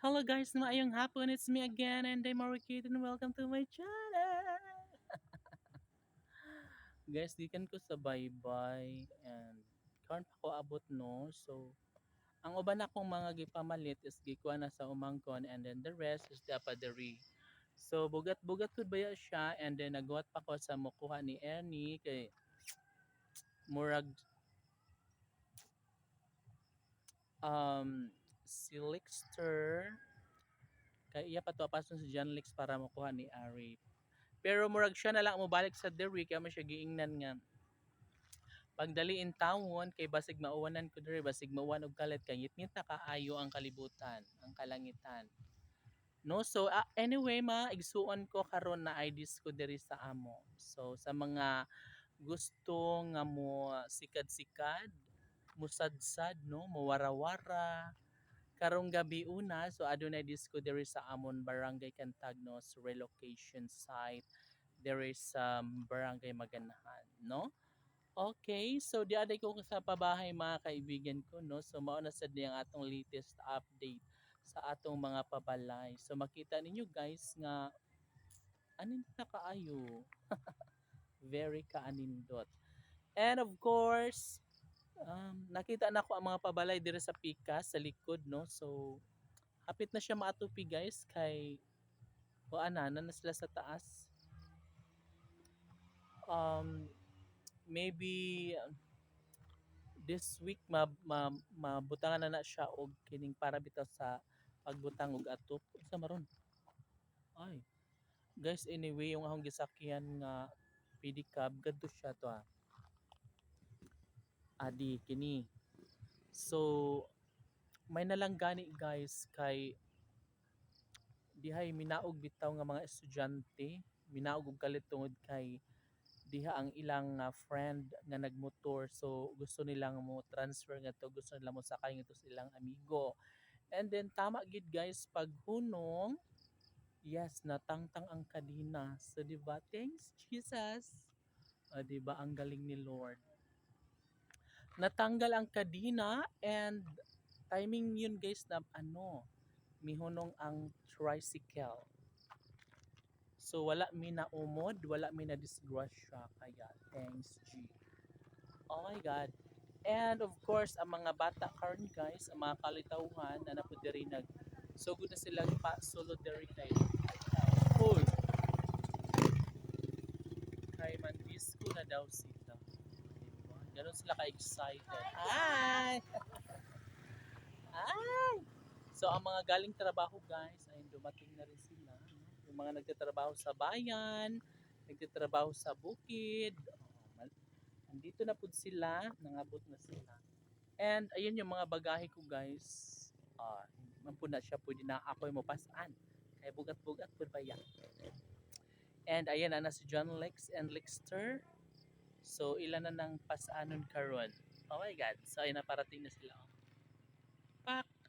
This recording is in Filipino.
Hello guys, maayong hapon. It's me again and I'm Marikit and welcome to my channel. guys, dikan ko sa baybay and karon pa ko abot no. So, ang uban akong mga gipamalit is gikuha na sa umangkon and then the rest is the padari. So, bugat-bugat ko baya siya and then nagwat pa ko sa mukuha ni Ernie kay murag um si Lixter. Kay iya pa to pason si John Lix para makuha ni Ari. Pero murag siya na lang mo balik sa diri kaya mo siya giingnan nga. Pagdali in tawon kay basig mauwanan ko diri basig mauwan og kalit kay ngit na kaayo ang kalibutan ang kalangitan. No so ah, anyway ma igsuon ko karon na IDs ko diri sa amo. So sa mga gusto nga mo sikad-sikad musadsad no muwara-wara karong gabi una so adunay disco there is sa amon barangay Cantagnos relocation site there is sa barangay Maganahan no Okay, so di aday ko sa pabahay mga kaibigan ko no. So mao na sad ang atong latest update sa atong mga pabalay. So makita ninyo guys nga anin na kaayo. Very kaanindot. And of course, um, nakita na ko ang mga pabalay dire sa pika sa likod no. So hapit na siya maatupi guys kay o ana na sila sa taas. Um maybe uh, this week ma, ma, mabutangan na na siya og kining para bitaw sa pagbutang og atop sa maron. Ay. Guys, anyway, yung akong gisakyan nga pedicab gadto siya to ah. Adi kini. So may nalanggani guys kay dihay minaog bitaw nga mga estudyante, minaog og kalit tungod kay diha ang ilang uh, friend nga nagmotor. So gusto nilang mo transfer nga to gusto nila mo sakay nga to sa ilang amigo. And then tama gid guys pag hunong yes natangtang ang kadina. So di ba? Thanks Jesus. Uh, di ba? Ang galing ni Lord natanggal ang kadina and timing yun guys na ano mihunong ang tricycle So wala mi na umod, wala mi na disgrasya kaya thanks G. Oh my god. And of course, ang mga bata karon guys, ang mga kalitawhan na napo diri nag so good na sila pa solo diri kay Hoy. Kay man disco na daw sila. Ganon sila ka-excited. Hi! Hi! So ang mga galing trabaho guys, ay dumating na rin sila. Yung mga nagtatrabaho sa bayan, nagtatrabaho sa bukid. oh, Andito na po sila, nangabot na sila. And ayun yung mga bagahe ko guys. Ah, man po na siya pwede na ako mo pasaan. Kaya bugat-bugat po ba yan? And ayan na si John Lex and Lexter. So ilan na ng pasaanon karon. Oh my god. So ayun na parating na sila. oh. Pak!